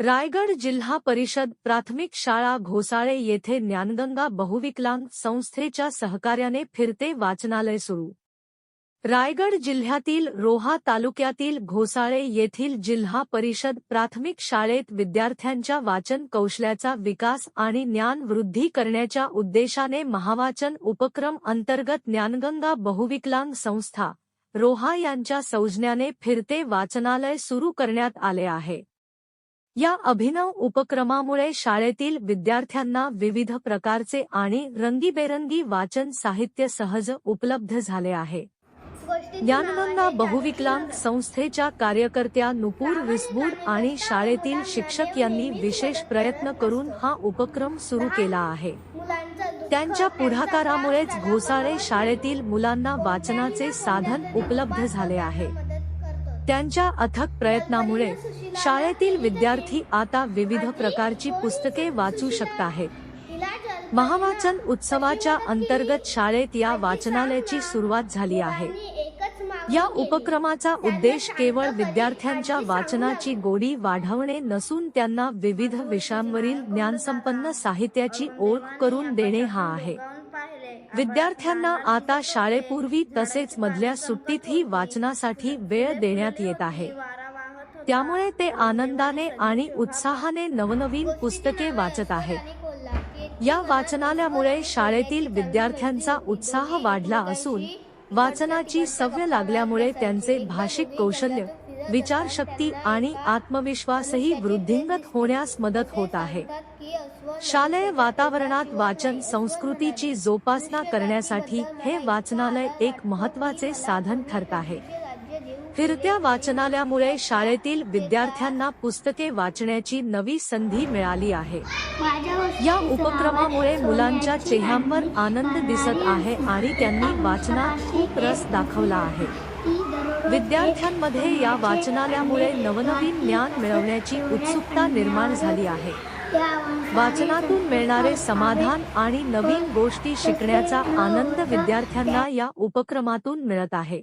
रायगड जिल्हा परिषद प्राथमिक शाळा घोसाळे येथे ज्ञानगंगा बहुविकलांग संस्थेच्या सहकार्याने फिरते वाचनालय सुरू. रायगड जिल्ह्यातील रोहा तालुक्यातील घोसाळे येथील जिल्हा परिषद प्राथमिक शाळेत विद्यार्थ्यांच्या वाचन कौशल्याचा विकास आणि ज्ञान वृद्धी करण्याच्या उद्देशाने महावाचन उपक्रम अंतर्गत ज्ञानगंगा बहुविकलांग संस्था रोहा यांच्या सौजन्याने फिरते वाचनालय सुरू करण्यात आले आहे. या अभिनव उपक्रमामुळे शाळेतील विद्यार्थ्यांना विविध प्रकारचे आणि रंगीबेरंगी वाचन साहित्य सहज उपलब्ध झाले आहे. ज्ञानगंगा बहुविकलांग संस्थेच्या कार्यकर्त्या नुपूर विसबूड आणि शाळेतील शिक्षक यांनी विशेष प्रयत्न करून हा उपक्रम सुरू केला आहे. त्यांच्या पुढाकारामुळेच घोसाळे शाळेतील मुलांना वाचनाचे साधन उपलब्ध झाले आहे. त्यांच्या अथक प्रयत्नामुळे शाळेतील विद्यार्थी आता विविध प्रकारची पुस्तके वाचू शकत आहेत. महावाचन उत्सवाच्या अंतर्गत शाळेत या वाचनालयाची सुरुवात झाली आहे. या उपक्रमाचा उद्देश केवळ विद्यार्थ्यांच्या वाचनाची गोडी वाढवणे नसून त्यांना विविध विषयांवरील ज्ञानसंपन्न साहित्याची ओळख करून देणे हा आहे. विद्यार्थ्यांना आता शाळेपूर्वी तसेच मधल्या सुट्टीतही वाचनासाठी वेळ देण्यात येत आहे. त्यामुळे ते आनंदाने आणि उत्साहाने नवनवीन पुस्तके वाचत आहेत या वाचनालयामुळे शाळेतील विद्यार्थ्यांचा उत्साह वाढला असून वाचनाची सवय लागल्यामुळे त्यांचे भाषिक कौशल्य विचारशक्ती आणि आत्मविश्वासही वृद्धिंगत होण्यास मदत होत आहे. शालेय वातावरणात वाचन संस्कृतीची जोपासना करण्यासाठी हे वाचनालय एक महत्त्वाचे साधन ठरत आहे. फिरत्या वाचनालयामुळे शाळेतील विद्यार्थ्यांना पुस्तके वाचण्याची नवी संधी मिळाली आहे. या उपक्रमामुळे मुलांच्या चेहऱ्यांवर आनंद दिसत आहे आणि त्यांनी वाचनात खूप रस दाखवला आहे. विद्यार्थ्यांमध्ये या वाचनालयामुळे नवनवीन ज्ञान मिळवण्याची उत्सुकता निर्माण झाली आहे. वाचनातून मिळणारे समाधान आणि नवीन गोष्टी शिकण्याचा आनंद विद्यार्थ्यांना या उपक्रमातून मिळत आहे.